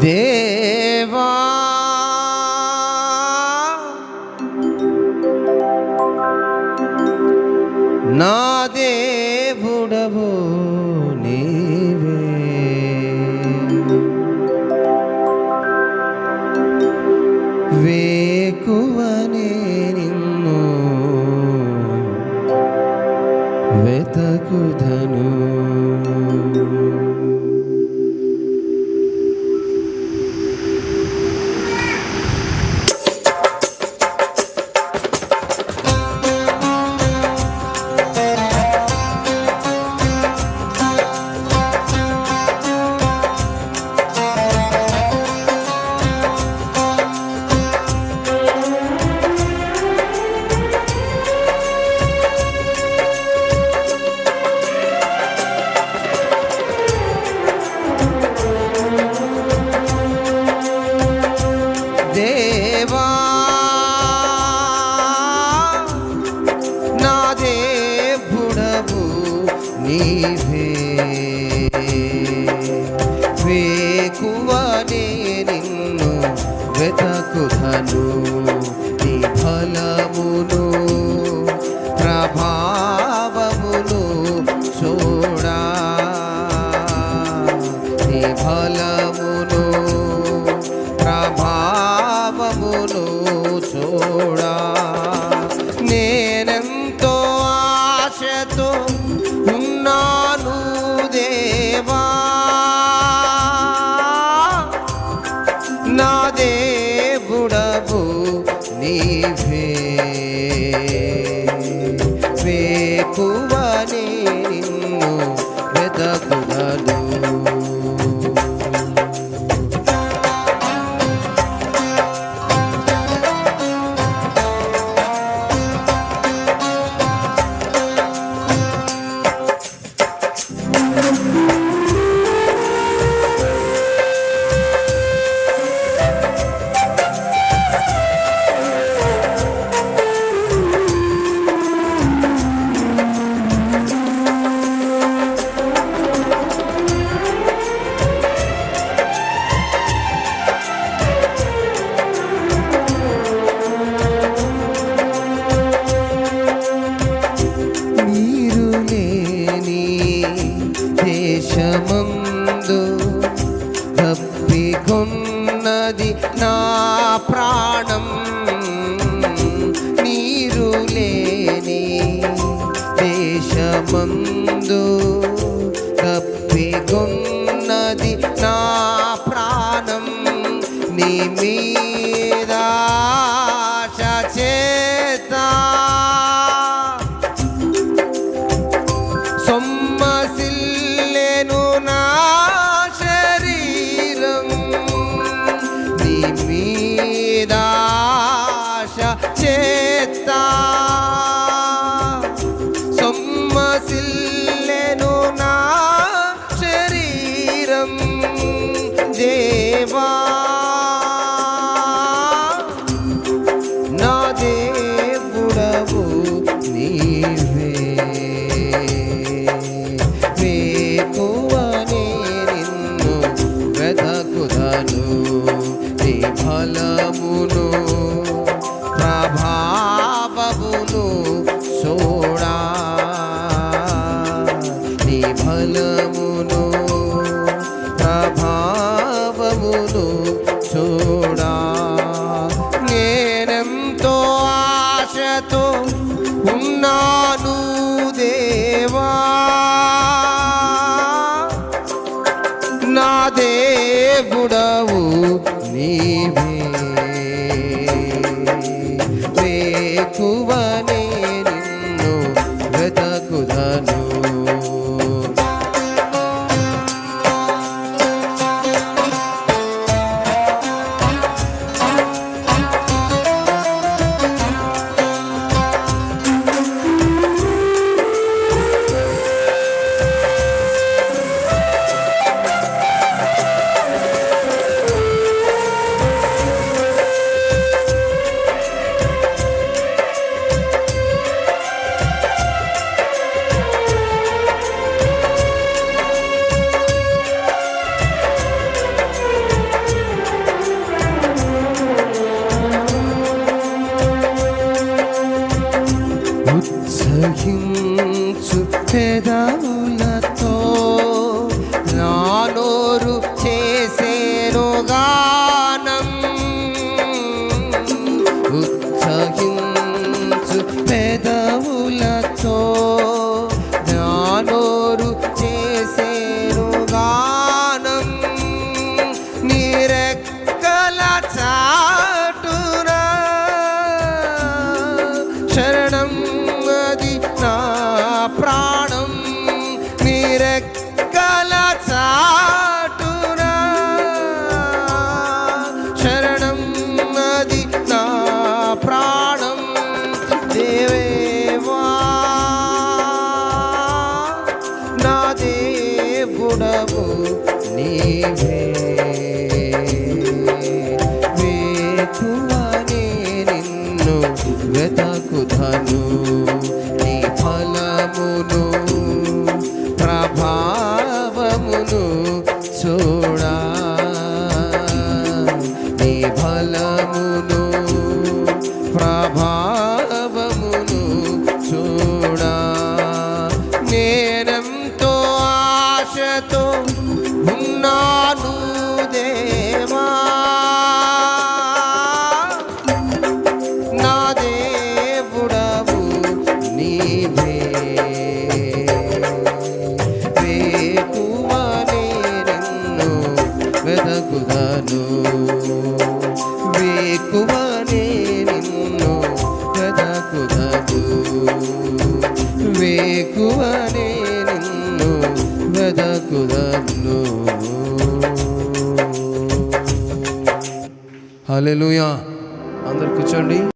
Deva Na no. वे వేకువనే నిన్ను వెతకుధను నీ ఫలమును ప్రభావమును చూడా. నీ ఫలమును ప్రభావమును చూడా. నేనెంతో ఆశతో ఉన్నా Kuwa ఫలమును ప్రభావమును చూడా. నీ ఫలమును ప్రభావమును చూడా. देवी రెక్కల చాటున శరణం నది నా ప్రాణం. నీవే. హల్లెలూయా. అందరు కూర్చోండి.